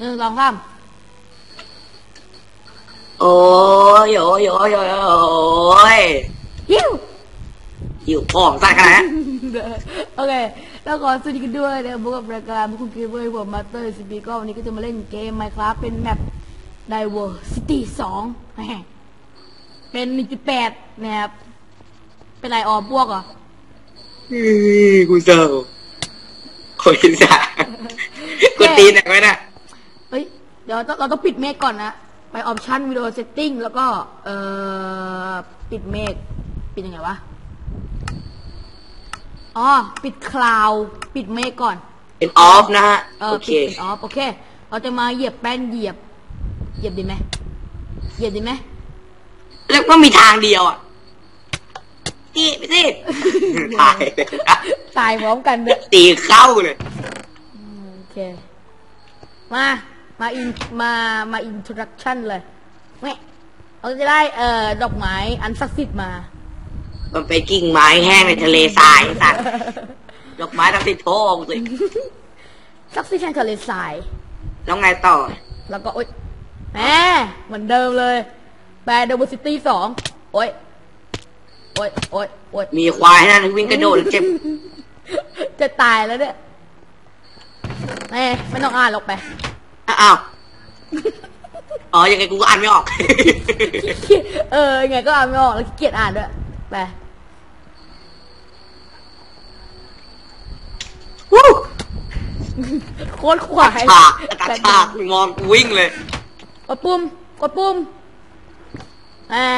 หนึ่งสองสามโอ้ยโอ้ยโอ้ยโอ้ยโอ้ยฮิวหิวของใส่ขนาดนั้นโอเคแล้วขอสวัสดีกันด้วยนะพบกับรายการพวกคุณเกมเมอร์ผมมาสเตอร์ซีบีก็วันนี้ก็จะมาเล่นเกม Minecraft เป็นแมป Diversity 2แหมเป็น1.8นะครับ เป็นไรออมพวกเหรออื้อกูเศร้าโอ้ยจ้ากูตีหนักไว้น่ะเฮ้ยเดี๋ยวเราต้องปิดเมฆก่อนนะ ไปออปชั่นวิดีโอเซตติ้งแล้วก็เอ่อปิดเมฆปิดยังไงวะ อ๋อ ปิดคลาวปิดเมฆก่อน เป็นออฟนะฮะ เออโอเค ปิดปิดออฟโอเค เราจะมาเหยียบแป้นเหยียบ เหยียบดีไหมเหยียบดีไหม แล้วก็มีทางเดียวอะตีไปสิ ตายตายพร้อมกันเลยตีเข้าเลย โอเค มา มาอินมามาอินโทรดักชั่นเลยแม่เราจะได้เอ่อดอกไม้อันศักดิ์สิทธิ์มา มันไปกิ่งไม้แห้งในทะเลทรายสัตว์ดอกไม้ต้องติดโทงสิศักดิ์สิทธิ์แห่งทะเลทรายแล้วไงต่อ แล้วก็โอ๊ยแหมเหมือนเดิมเลยแบรดเวอร์ซิตี้สองโอ๊ยโอ๊ยโอ๊ยโอ๊ยมีควายนั่นวิ่งกระโดดเจ็บจะตายแล้วเนี่ยแหมไม่ต้องอ่านหรอกไป อ้าว อ๋อ ยังไงกูก็อ่านไม่ออก เออไงก็อ่านไม่ออกแล้วขี้เกียจอ่านด้วย ไปวู้โคตรขวายฉากกระฉากมองกูวิ่งเลย กดปุ่ม กดปุ่มอ่า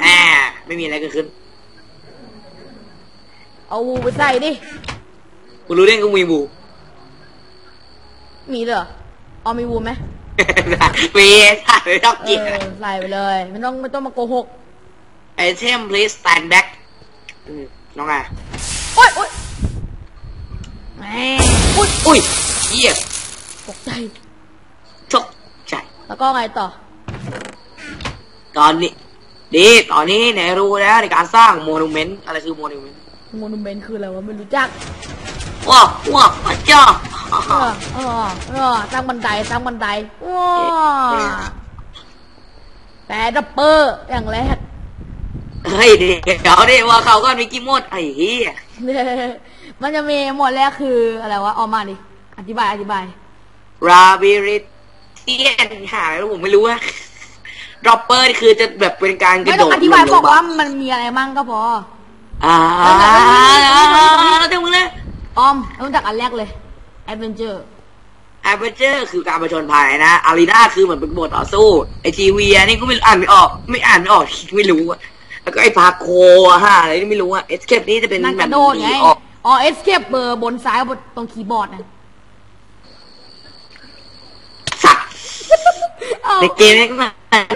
แหมไม่มีอะไรเกิดขึ้น เอาวูไปใส่ดิ กูรู้เรื่องกูมีบู มีเหรอ เอามีวูไหมมีถ่ายไปชอบเอกินอใส่ไปเลยไม่ต้องไม่ต้องมาโกหกไอเทม please stand back อืมน้องไงโอ๊ยโอ๊ยแหมอุ๊ยอุ้ยเหี้ยตกใจ ตกใจ แล้วก็ไงต่อ ตอนนี้ ดี ตอนนี้ไหนรู้แล้วในการสร้างโมนูเมนต์อะไรคือโมนูเมนต์ โมนูเมนต์คืออะไรวะไม่รู้จักว้าวว้าวพระเจ้า เออเออเออสร้างบันไดสร้างบันไดว้าเอ๊ะแต่ดับเปอร์อย่างแรกเฮ้ยเดี๋ยวดิว่าเขาก็มีกี่โมดไอ้เหี้ยมันจะมีหมวดแรกคืออะไรวะออกมาดิอธิบายอธิบายราบิริเทียนหาแล้วผมไม่รู้อะดรอปเปอร์คือจะแบบเป็นการกไม่ระโดต้องดอธิบายลงบอกลงว่ามันมีอะไรมั่งก็พออ่าเออเออเออเออเออเดี๋ยวมึงเลยออมเริ่มจากอันแรกเลย Adventure แอปเปอร์เจอร์คือการประชนภัยนะอารีนาคือเหมือนเป็นบทต่อสู้ ไอทีวีอันนี่ก็ไม่อ่านไม่ออก ไม่อ่านไม่ออกไม่รู้อะแล้วก็ไอพาโคอะฮะอะไรนี่ไม่รู้อะเอสเคปนี่จะเป็นนั่งแบกบระโดดไง ออกอ๋อ Escape เบอร์บนซ้ายบนตรงคีย์บอร์ดนะสัตว์เอาในเกมนี้ก็มั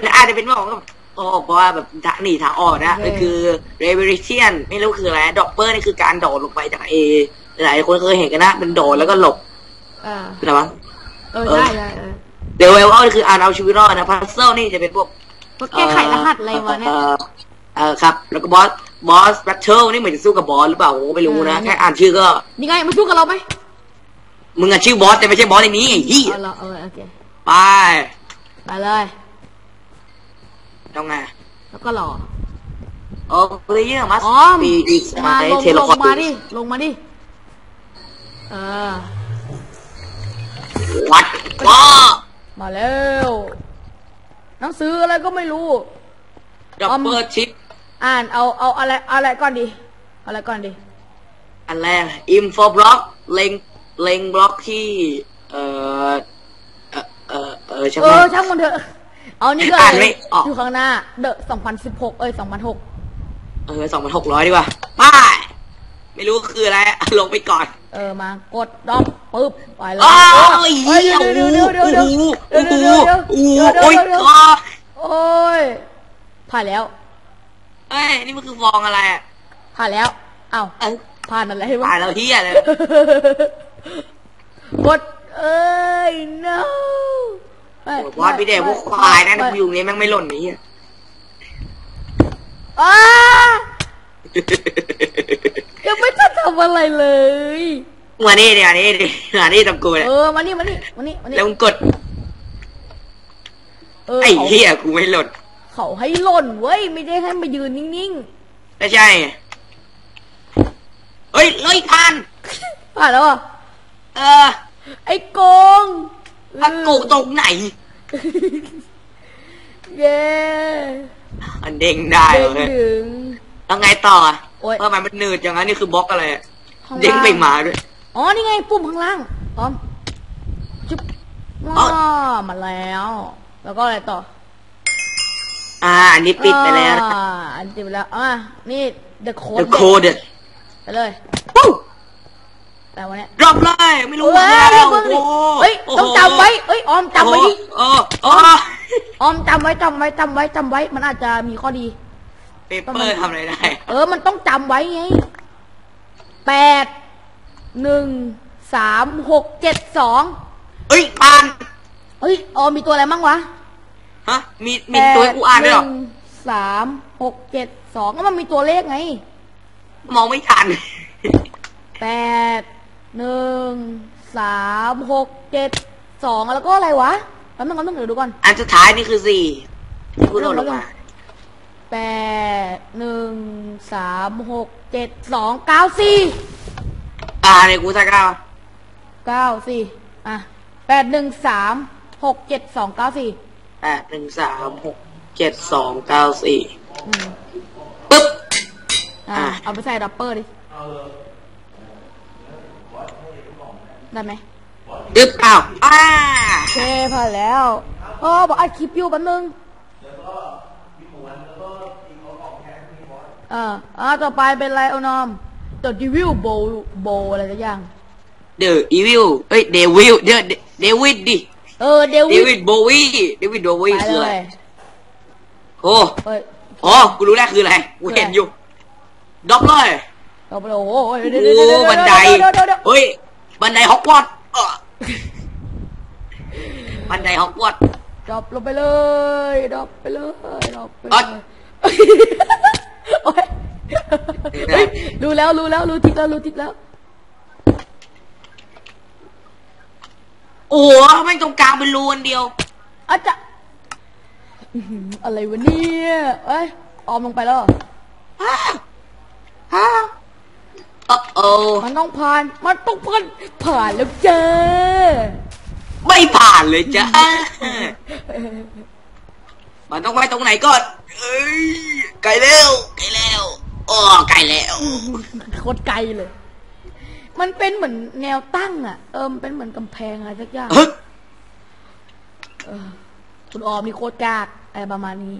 นอาจจะเป็นบอกว่าออกเพราะว่าแบบทางหนีทางออกนะโอเคก็คือ revolution ไม่รู้คืออะไรดอปเปอร์นี่คือการโดดลงไปจากเอ หลายคนเคยเห็นกันนะเป็นโดดแล้วก็หลบเอออะไรวะเออได้ได้เออเดวเวลก็คืออ่านเอาชีวิตรอดนะพัซเซิลนี่จะเป็นพวกพวกแก้ไขรหัสอะไรวะเนี่ยเออเออครับ แล้วก็บอสบอสแบทเทิลนี่เหมือนจะสู้กับบอสหรือเปล่าผมก็ไม่รู้นะเออแค่อ่านชื่อก็นี่ไงมาสู้กับเราไหมมึงอะชื่อบอสแต่ไม่ใช่บอสในนี้ไอ้ที่เอาเหรอเออโอเคไปไปเลยต้องไงแล้วก็รอโอ้ยเยอะมาสอ๋อปีอีกมาไอ้ลงเทเลลงพอร์ตมาดิลงมาดิเออวัดว้ามาแล้วหนังสืออะไรก็ไม่รู้ดับเบิลชิปอ่านเอาเอาอะไรเอาอะไรก่อนดีเอาอะไรก่อนดี อันแรกอินโฟบล็อกเล็งเล็งบล็อกที่ เอ่อเอ่อเอ่อเออใช่ไหเอมอช่างมันเถอะเอานี่ก็อ่านไม่ออกอยู่ข้างหน้า เดอะสองพันสิบหกเอ้ยสองพันหกเออสองพันหกร้อยดีกว่าไป ไม่รู้คืออะไรอะลงไปก่อนเออมากดดอกปึ๊บไปเลยอ้าวเฮ้เฮ้ยยเดี๋ยวเดี๋ยวเดี๋ยวเดี๋ยวเดี๋ยวโอ้เดี๋ยวโหเดี๋ยวโอ้โหเดี๋ยวโอ้เดี๋ยวยเดี๋ยวก็โอ้ยผ่านแล้วเอ้ยนี่มันคือฟองอะไรอะผ่านแล้วอ้าวเอ้ยผ่านอะไรให้วะตายแล้วเฮียเลยกดเอ้ย no ไม่บอสพี่เด็กพวกควายนะกูอยู่นี้แม่งไม่หล่นนี้อะอ้า ยังไม่ทันทำอะไรเลยมานี่ดิมานี่ดิมานี่ตะกูเนี่ยเออมานี่มานี่มานี่มานี่แล้วมึงกดเออไอ้เขาเหี้ยกูไม่หลดเขาให้หล่นเว้ยไม่ได้ให้มายืนนิ่งไม่ใช่เฮ้ยเลยผ่านๆผ่านแล้วอะเออ ไอ้โกงตะกูตรงไหน เย้อันเด้งได้เด้งเลยดึง แล้วไงต่ออะโอ๊ย เออมันมันหนืดอย่างนั้นนี่คือบล็อกอะไรอะข้างล่างเด้งไปมาด้วย อ๋อ นี่ไง ปุ่มข้างล่างพร้อมจุ๊บอ๋ว้าอมาแล้ว แล้วก็อะไรต่ออ่า อันนี้ปิดไปแล้วนะอ่าอันปิดไปแล้วอะนี่ the code The code ไปเลยปุ๊บแต่วันเนี้ยดรอปเลยไม่รู้เฮ้ยแล้วเพิ่งดิโอ้โหเฮ้ย ต้องจำไว้เฮ้ย ออมจำไว้ดิ โอ้โหโอ้โห ออมจำไว้จำไว้จำไว้จำไว้ มันอาจจะมีข้อดี เปเปอร์ทำอะไรได้ เออ มันต้องจำไว้ไงแปดหนึ่งสามหกเจ็ดสองเฮ้ยปานเฮ้ยออมมีตัวอะไรมั่งวะฮะมีมีตัวให้กูอ่านด้วยเหรอแปหนึ่งสามหกเจ็ดสองก็มันมีตัวเลขไง มองไม่ทันแปดหนึ่งสามหกเจ็ดสองแล้วก็อะไรวะแป๊บนึงแป๊บนึงเดี๋ยวดูก่อน อันสุดท้ายนี่คือสี่ที่กูโดนลงมา แปดหนึ่งสามหกเจ็ดสองเก้าสี่อ่าเนี่ยกูใส่ก้าวเก้าสี่อะแปดหนึ่งสามหกเจ็ดสองเก้าสี่แปดหนึ่งสามหกเจ็ดสองเก้าสี่อืมปึ๊บ อะอะ เอาไปใส่ดับเปอร์ดิได้ไหมปึ๊บอ้าวอ่าโอเคผ่านแล้วเออบอกอัดคลิปอยู่แป๊บนึง อออ่าต่อไปเป็นไรเอานอม The Devil Bow Bow อะไรสักอย่างเดอะอีวิลเอ้ยเดวิลเดอะเดวิดดิเออเดเดวิวิดดโบวีเดวิดโบวีไปคือเลอะไรยโอ้เฮ้ย อ๋อกูรู้แล้วคืออะไรกูเห็นอยู่ดรอปเลยเราไปเลยโอ้โหเดี๋ยวโอ้เดี๋ยวเดี๋ยวเดี๋ยวบันไดเดี๋ยวเดี๋ยวเดี๋ยวเฮ้ยบันไดฮอกวอตส์เออบันไดฮอกวอตส์ ดรอปลงไปเลยดรอปไปเลยดรอปไปเลอ๊ะยโอ๊ย เฮ้ยรู้แล้วรู้แล้วรู้ทิศแล้วรู้ทิศแล้ว โอ้โหแม่งตรงกลางเป็นรูอันเดียว อาจจะอื้อหืออะไรวะเนี่ยเอ้ยออมลงไปแล้วเหรอฮ่าฮ่าโอ้โอมันต้องผ่าน มันต้องผ่านผ่านแล้วเจ้าไม่ผ่านเลยจ้ะ มันต้องไปตรงไหนก่อนเอ้ยไกลแล้วไกลแล้ว อ๋อไกลแล้วโคตรไกลเลย มันเป็นเหมือนแนวตั้งอะ เออมันเป็นเหมือนกำแพงอะไรสักอย่างเฮ้ยเออคุณออมนี่โคตรกากอะไรประมาณนี้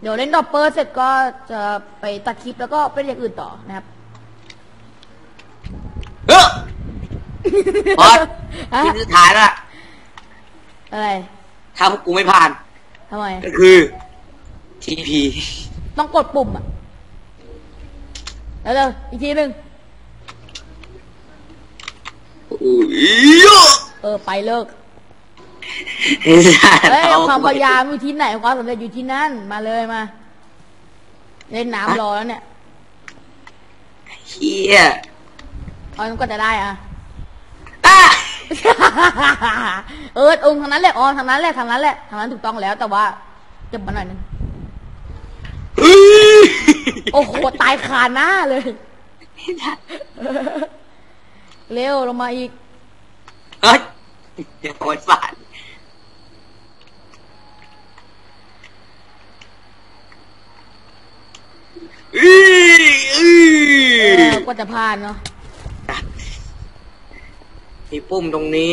เดี๋ยวเล่นดอปเปอร์เสร็จก็จะไปตัดคลิปแล้วก็ไปอย่างอื่นต่อนะครับเฮ้ยบอสฮะทีมสุดท้ายและอะไร ถ้าพวกกูไม่ผ่านทำไม ก็คือ TP ต้องกดปุ่มอะ แล้วเดี๋ยวอีกทีหนึ่งอุ้ยเออไปเลิกเฮ้ยเฮ้ยความพยายามอยู่ที่ไหนความสำเร็จอยู่ที่นั่น มาเลยมา เล่นน้ำรอแล้วเนี่ยเฮียเอาก็จะได้อะอะเออองค์ทางนั้นแหละออทางนั้นแหละทางนั้นแหละทางนั้นถูกต้องแล้ว แต่ว่าเก็บมาหน่อยนึงเฮ้ย โอ้โห ตายคาหน้าเลย เร็วลงมาอีก เฮ้ยเดี๋ยวโคตรผ่านอื้ออื้เอออก็จะผ่านเนาะมีปุ่มตรงนี้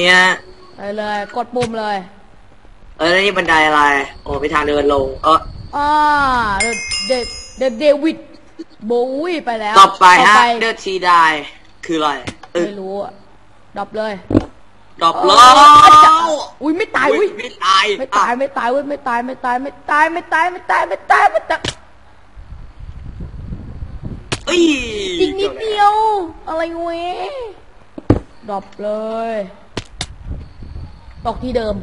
ไปเลย กดปุ่มเลยเออแล้วนี่บันไดอะไร โอ้ไปทางเดินลง เออ อ่าเด เดเดเดวิดโบวีไปแล้วต่อไปฮะต่เดอร์ทีได้คืออะไรเออไม่รู้อะดรอปเลยดรอปเอแล้อวอาจจะอุ้ยไม่ตายอุ้ยไม่ตายไม่ตายไม่ตายเว้ยไม่ตายไม่ตายไม่ตายไม่ตายไม่ตายไม่ตายไม่ตายเอ้ยอีกนิดเดียว อะไรเว้ยดรอปเลยตกที่เดิม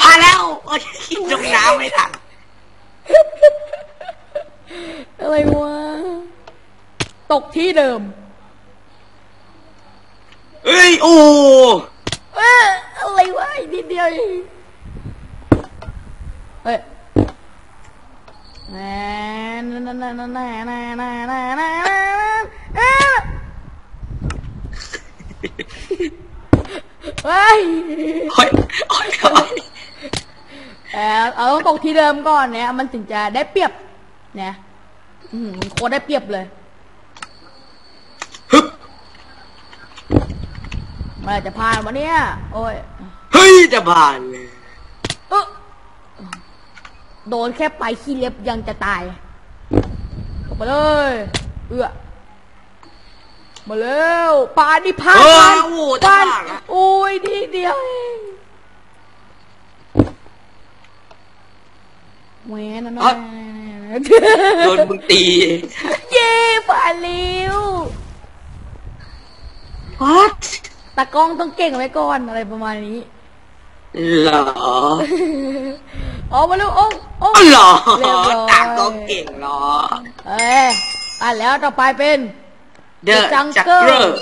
ผ่านแล้วโอ้ยคิดลงน้ำไม่ทัน อะไรวะ ตกที่เดิม เอ้ย โอ้เอ้ยอะไรวะอีกนิดเดียวเองเฮ้ยแหน่แหน่แหน่แหน่แหน่แหน่แหน่แหน่แหน่เอ้ยเฮ้ย โอ้ยโอ้ยโอ้ย เออเอาต้องตกที่เดิมก่อนเนี่ย มันถึงจะได้เปรียบเนี่ยอืมโคตรได้เปรียบเลยฮึบเมันจะผ่านวันเนี้ยโอ้ย เฮ้ย จะผ่านเลยเออโดนแค่ไปขี้เล็บยังจะตายออกไปเลย เอื้อมาเร็วปานนี่พลาดเออปานโอ้โหจะปานผ่านอะโอ้ยดีเดียวเอง แหวนนั่นเอ้ยโดนมึงตี เย้ผ่านเร็ว what ตากล้องต้องเก่งไว้ก่อนอะไรประมาณนี้เหรอออกมาเร็วโอ้โอ้อ๋อเหรอเรียบร้อยต่างก็เก่งเหรอ เอ้ยอะแล้วต่อไปเป็นเดอะจังจักเกอเกอร์ร์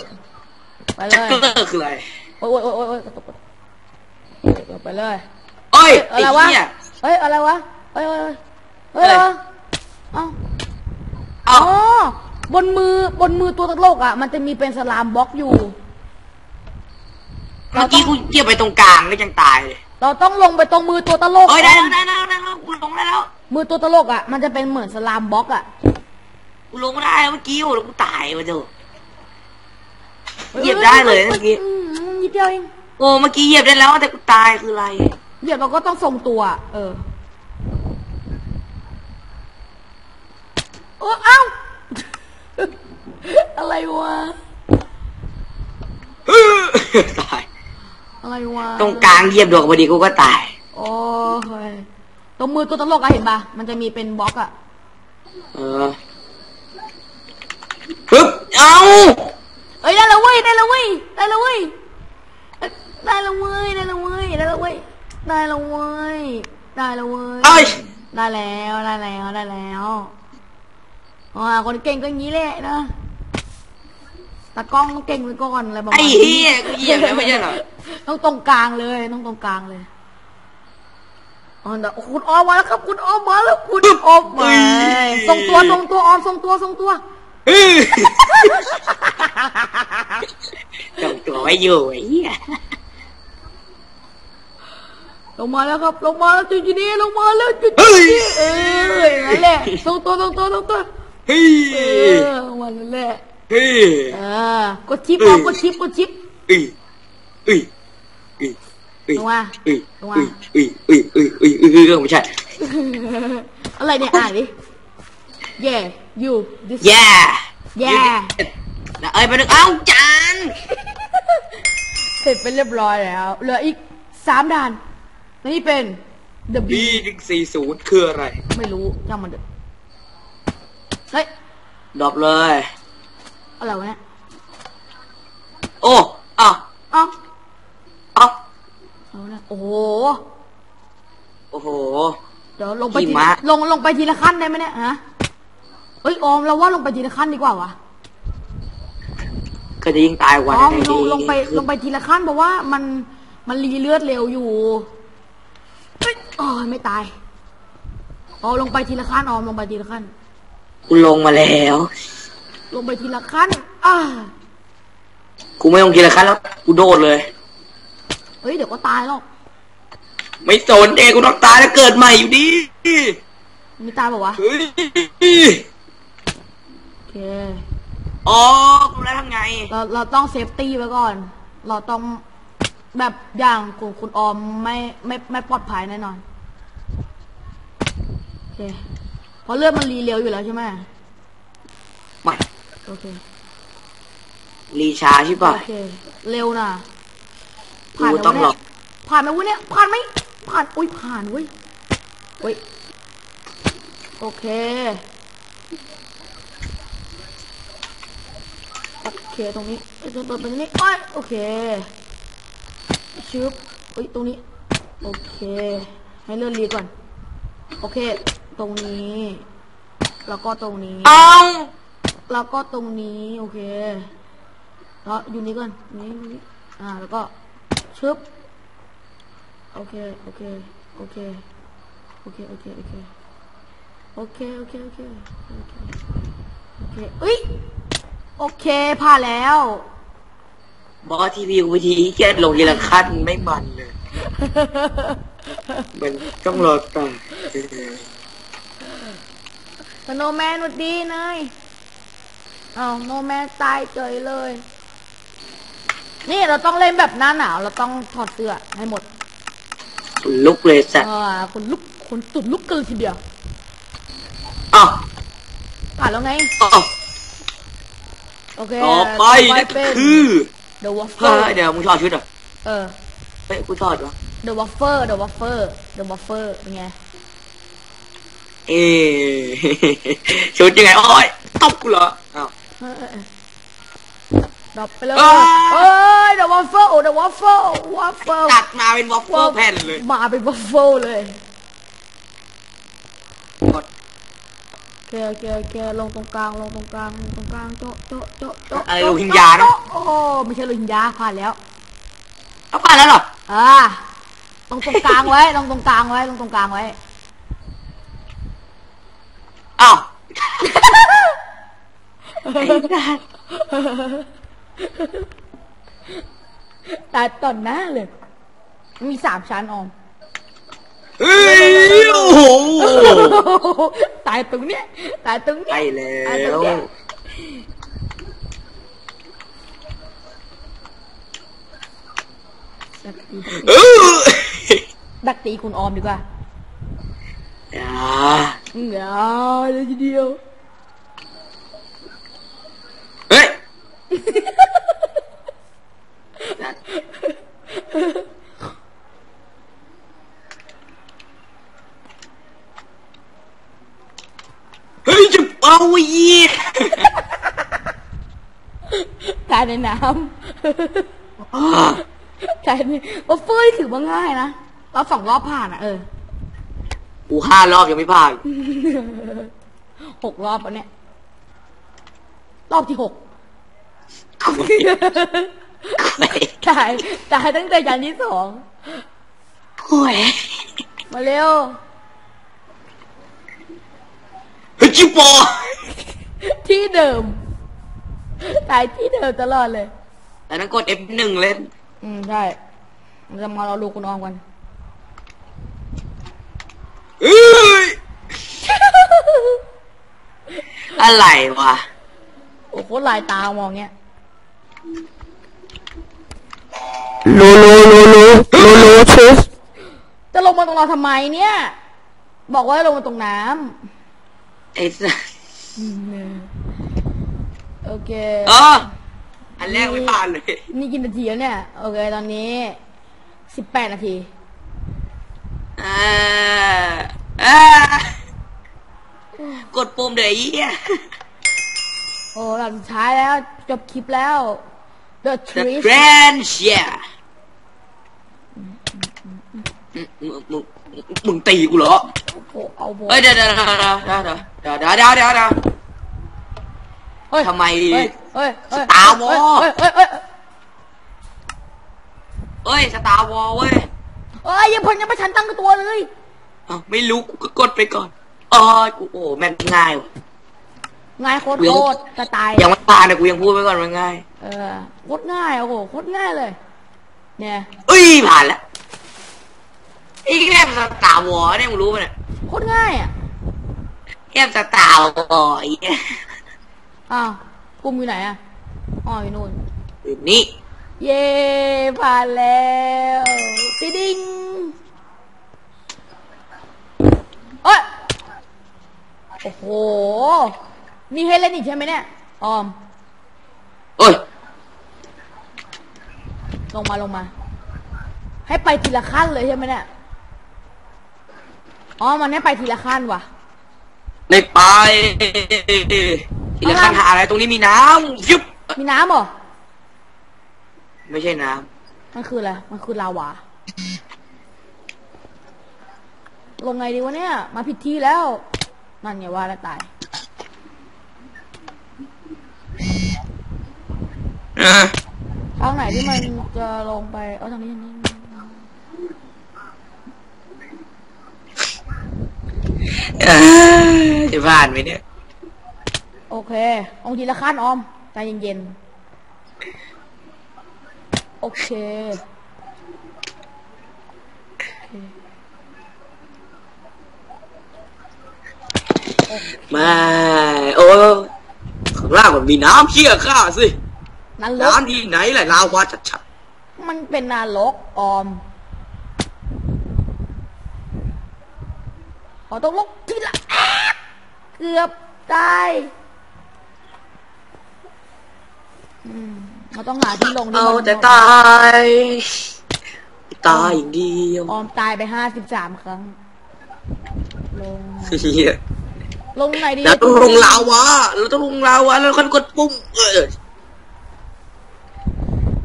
ไปเลจักยเกอร์คืออะไร โอ้ยโอ้ยโอ้ยโอ้ยกระตุกกระตุกไปเลยเอ้ยเอ้ยไอ้อะไรวะเหี้ยเฮ้ยอะไรวะ เฮ้ยเฮ้ยเฮ้ยอะไรเฮ้ยเอ้าเอ้าอ๋อ บนมือบนมือตัวตลกอะ มันจะมีเป็นสลามบล็อกอยู่ เมื่อกี้กูเหยียบไปตรงกลางก็ยังตายเลยเราต้องลงไปตรงมือตัวตลกเอ้ยได้แล้วได้แล้วได้แล้วกูลงได้แล้วมือตัวตลกอะ มันจะเป็นเหมือนสลามบล็อกอะกูลงได้แล้วเมื่อกี้โอ้แล้วกูตายมาเถอะเหยียบได้เลยเมื่อกี้อืมนิดเดียวเอง โอ้เมื่อกี้เหยียบได้แล้วแต่กูตายคืออะไร เหยียบเราก็ต้องทรงตัว เออ โอ้เอ้า อะไรวะ ตาย อะไรวะ ตรงกลางเหยียบดวงพอดีกูก็ตาย โอ้ยตรงมือตัวตลกอะเห็นปะมันจะมีเป็นบล็อกอะเออปึ๊บเอ้าเอ้ยได้แล้วเว้ยได้แล้วเว้ยได้แล้วเว้ยเอ้ยได้แล้วเว้ยได้แล้วเว้ยได้แล้วเว้ยได้แล้วเว้ยได้แล้วเว้ยเอ้ยได้แล้วได้แล้วได้แล้ว อ่าคนเก่งก็อย่างนี้แหละนะตากล้องต้องเก่งไว้ก่อนอะไรประมาณไอ้นี้เหี้ยกูเหยียบแล้วไม่ใช่เหรอต้องตรงกลางเลยต้องตรงกลางเลยอ๋อเดี๋ยวคุณออมมาแล้วครับ คุณออมมาแล้วคุณออมมาทรงตัวทรงตัวออมทรงตัวทรงตัวเฮ้ยจงตัวไว้อยู่ไอ้เหี้ยลงมาแล้วครับ ลงมาแล้วจุดนี้ลงมาแล้วจุดเฮ้ยนี้เอออย่างนั้นแหละทรงตัวทรงตัวทรงตัว เฮ้ยเออลงมานั่นแหละเฮ้ยเออกดชิปออกกดชิปกดชิปเอ้ยเอ้ยเอ้ยเอ้ยลงมาเอ้ยลงมาเอ้ยเอ้ยเอ้ยเอ้ยเอ้ยเอ้ยเอ้ยไม่ใช่อะไรเนี่ยอ่านดิ yeah you this แย่ yeah แล้วเอ้ยไปนึกเอ้าจานเสร็จไปเรียบร้อยแล้ว เหลืออีกสามด่านและนี่เป็น the B บีหนึ่งสี่ศูนย์คืออะไร ไม่รู้ย่างมันเถอะ เฮ้ยดรอปเลย อะไรวะเนี่ยโอ้อะเอ้าอะเอาเนี่ยโอ้โห โอ้โห เดี๋ยวลงไปหิทีมะ ลงลงไปทีละขั้นได้ไหมเนี่ยฮะเอ้ยออมเราว่าลงไปทีละขั้นดีกว่าวะก็จะยิ่งตายกว่าออมในลงนี้ลงไปลงไปทีละขั้นเพราะว่ามันมันรีเลือดเร็วอยู่เอ้ยอ๋อไม่ตายออมลงไปทีละขั้นออมลงไปทีละขั้น กูลงมาแล้ว ลงไปทีละขั้น อ่า กูไม่ต้องกินละขั้นแล้ว กูโดดเลย เฮ้ย เดี๋ยวก็ตายหรอก ไม่สนเองกูต้องตายแล้วเกิดใหม่อยู่ดีมีตายบอกวะเฮ้ยโอเค อ๋อ กูแล้วทำไง เราเราต้องเซฟตี้ไว้ก่อน เราต้องแบบอย่างคุณคุณออมไม่ไม่ไม่ปลอดภัยแน่นอน โอเคเพ ราะเลือดมันรีเร็วอยู่แล้วใช่ไหมไม่โอเครีชาใช่ป่ะโอเคเร็วนะกูต้องหลอกผ่านไหมวะเนี่ยผ่านไหมผ่านอุ้ยผ่านเว้ยเว้ยโอเคโอเคตรงนี้เอ้ยเปิดเปิดตรงนี้อ้อยโอเคชึบเอ้ยตรงนี้ โอเค ให้เลื่อนรีก่อน โอเค ตรงนี้ แล้วก็ตรงนี้ เอาแล้วก็ตรงนี้โอเคแล้วอยู่นี้ก่อนนี้นี้อ่า แล้วก็ชึบโอเคโอเคโอเคโอเคโอเคโอเคโอเคโอเคโอเคโอเคโอเคเอ้ยโอเคผ่านแล้ว บอสทีวีกูทีเกียดลงทีละขั้นไม่มันเลย มันต้องรอตา ยสโนว์แมนหวัดดีนายอ้าวโนแมนตายเฉยเลย นี่เราต้องเล่นแบบหน้าหนาว เราต้องถอดเสื้อให้หมดลุกเลยสัตว์อ่าคนลุกคนตุดลุกกันเลยทีเดียวอ้าวผ่านแล้วไงอ้าวโอเคต่อไปนั่นเป็นคือ The เฮ้ Waffle ยเดี๋ยวมึงถอดชุดเหรอเออเฮ้ยกูถอดวะ The Waffle The Waffle The Waffle เป็นไง เอ๊ะชุดยังไงโอ้ยตบกูเหรออ้าวเออเออเออดรอปไปเลยอ้าเอ้ย The Waffle The Waffle Waffle ตัดมาเป็นวอฟเฟิลแผ่นเลยมาเป็น Waffle เลยกดโอเคโอเคโอเคลงตรงกลางลงตรงกลางลงตรงกลางโต๊ะโต๊ะโต๊ะโต๊ะอะไรโลหิงญานะโต๊โอ้โหไม่ใช่โลหิงยาผ่านแล้วเอาผ่านแล้วเหรออ่าตรงตรงกลางไว้ตรงตรงกลางไว้ตรงตรงกลางไว้ อ้าวไอ้สัสตายต่อหน้าเลย มีสามชั้นออม เฮ้ยโอ้โหตายตรงเนี้ยตายตรงเนี้ยใช่แล้ตายตรงวเนี้ย ดักตีเออดักตีคุณออมดีกว่าอย่า เดี๋ยวเลยทีเดียว เฮ้ย เฮ้ยจะเอาอีกตายในน้อ่าำตายในว่าเฟยถือว่าง่ายนะเราสองรอบผ่านอะเออ กูห้ารอบยังไม่ผ่านหกรอบแล้วเนี่ย รอบที่หกตายตายตั้งแต่ยันที่สองโอ้ยมาเร็วเฮ้ยจิปอที่เดิม ตายที่เดิมตลอดเลยแต่นั้นกด F1 เล่น อืม ใช่เราจะมาเราดูคุณออมกัน เอ้ยอะไรวะโอ้โหลายตามองเงี้ยโลโลโลโลโลโลชุสจะลงมาตรงเราทำไมเนี่ย บอกว่าให้ลงมาตรงน้ไอ้สัสำโอเค เอออันแรกไม่ผ่านเลย นี่กี่นาทีแล้วเนี่ย โอเค ตอนนี้สิบแปดนาที อ่าอ่ากดปุ่มเดี๋ยวไอ้เหี้ย โอ้หลังสุดท้ายแล้ว จบคลิปแล้ว The The Tree Grand Share มึงมึงมึงตีกูเหรอ โอ้เอาโบเฮ้ยเดี๋ยวเดี๋ยวเดี๋ยวเดี๋ยวเดี๋ยวเดี๋ยวเดี๋ยวเดี๋ยวเดี๋ยวเดี๋ยวเดี๋ยว เฮ้ยทำไมเฮ้ยเฮ้ยเฮ้ย Star Wars เฮ้ยเฮ้ยเฮ้ยเฮ้ยสตาร์วอลเว้ย เฮ้ยยังพลยังไม่ทันตั้งตัวเลยอ้าวไม่รู้กูก็กดไปก่อนอ๋อกูโอ้แม่งง่ายว่ะง่ายโคตรเดี๋ยวโคตรกระต่ายยังไม่ผ่านนะกูยังพูดไปก่อนมันง่าย เออโคตรง่ายโอ้โหโคตรง่ายเลย เนี่ยเอ้ยผ่านแล้วไอ้แค่สตาร์วอลเนี่ยมึงรู้ไหมเนี่ยโคตรง่ายอะแค่สตาร์วอลไอ้เหี้ยอ้าวปุ่มอยู่ไหนอะอ๋ออยู่นู่นอยู่นี่ เย้ผ่านแล้วปิดิงเอ้ยโอ้โห มีให้เล่นอีกใช่ไหมเนี่ย ออม โอ้ย ลงมาลงมา ให้ไปทีละขั้นเลยใช่ไหมเนี่ย อ๋อ มันให้ไปทีละขั้นว่ะ ในไปทีละขั้นหาอะไรตรงนี้มีน้ำยุบมีน้ำเหรอ ไม่ใช่น้มันคืออะไร มันคือลาวา ลงไงดีวะเนี่ย มาผิดที่แล้วนั่นไงว่าแล้วตายอะทางไหนที่มันจะลงไป เอาทางนี้ทางนี้อ่าจะผ่านไหมเนี่ย โอเคเอาทีละขั้นออม ใจเย็นๆ โอเคมาโอ้ข้างล่างมันมีน้ำเชี่ยข้าสินั่นลกน้ำที่ไหนล่ะลาวาชัดมันเป็นนรกออมขอต้องลกทีละแอบเกือบได้อืม เราต้องหาที่ลงๆที่เอามันแต่ตายตายอย่างเดียวออมตายไปห้าสิบสามครั้ง ลง เฮียลงไหนดีเราต้องลงลาวาเราต้องลงลาวาแล้วค่อยกดปุ่มเออ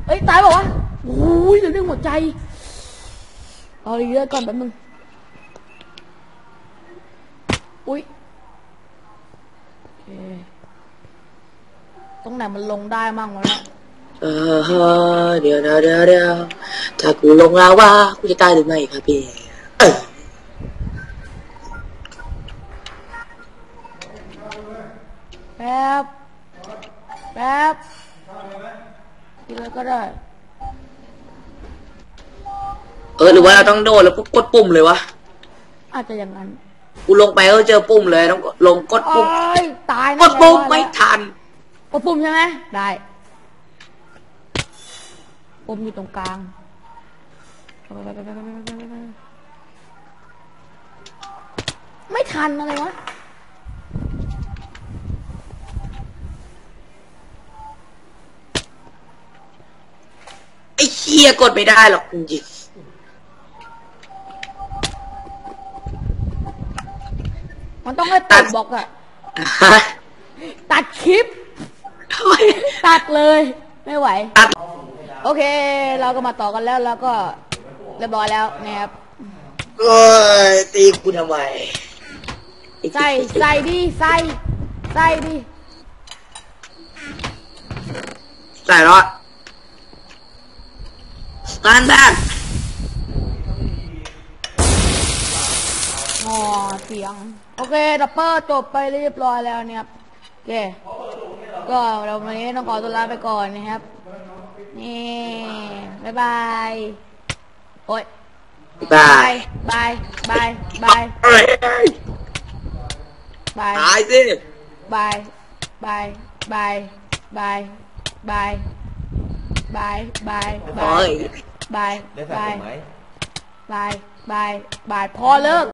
เอ้ยตายบอกว่าวะโอ้ยเหลือหนึ่งหัวใจ เอาเยอะก่อนแป๊บนึงอุ้ยโอเคตรงไหนมันลงได้มั่งวะเนี่ย เออฮะเดี๋ยวนะเดี๋ยวเดี๋ยวถ้ากูลงลาวากูจะตายหรือไม่ครับพี่เออแป๊บแป๊บกินเลยก็ได้ เออหรือว่าเราต้องโดดแล้วก็กดปุ่มเลยวะ อาจจะอย่างนั้น กูลงไปก็เจอปุ่มเลยต้องลงกดโอ้ปุ่มยตายกแน่ดปุ่มเลยไม่ทันกดปุ่มใช่ไหมได้ ปุ่มอยู่ตรงกลางไม่ทันอะไรวะไอ้เชี่ยกดไม่ได้หรอกจริงมันต้องให้ตัดบล็อกอะๆฮะตัดคลิปทำไมตัดเลย ไม่ไหวตัด โอเค เราก็มาต่อกันแล้วแล้วก็เรียบร้อยแล้วนะครับโอ้ยตีกูทำไมใส่ใส่ดิใส่ใส่ดิใส่แล้วการแบกอ๋อเสียง โอเคดับเบิลจบไปเรียบร้อยแล้วเนี่ยครับโอเค ก็เราวันนี้ต้องขอตัวลาไปก่อนนะครับ นี่บ๊ายบาย โอ้ย บาย บาย บาย บาย เอ้ย บาย ตายสิ บาย บาย บาย บาย บาย บาย บาย บา โอ้ ย ย บาย ได้ใส่ บาย ผมไหม บาย บาย บาย พอเลิก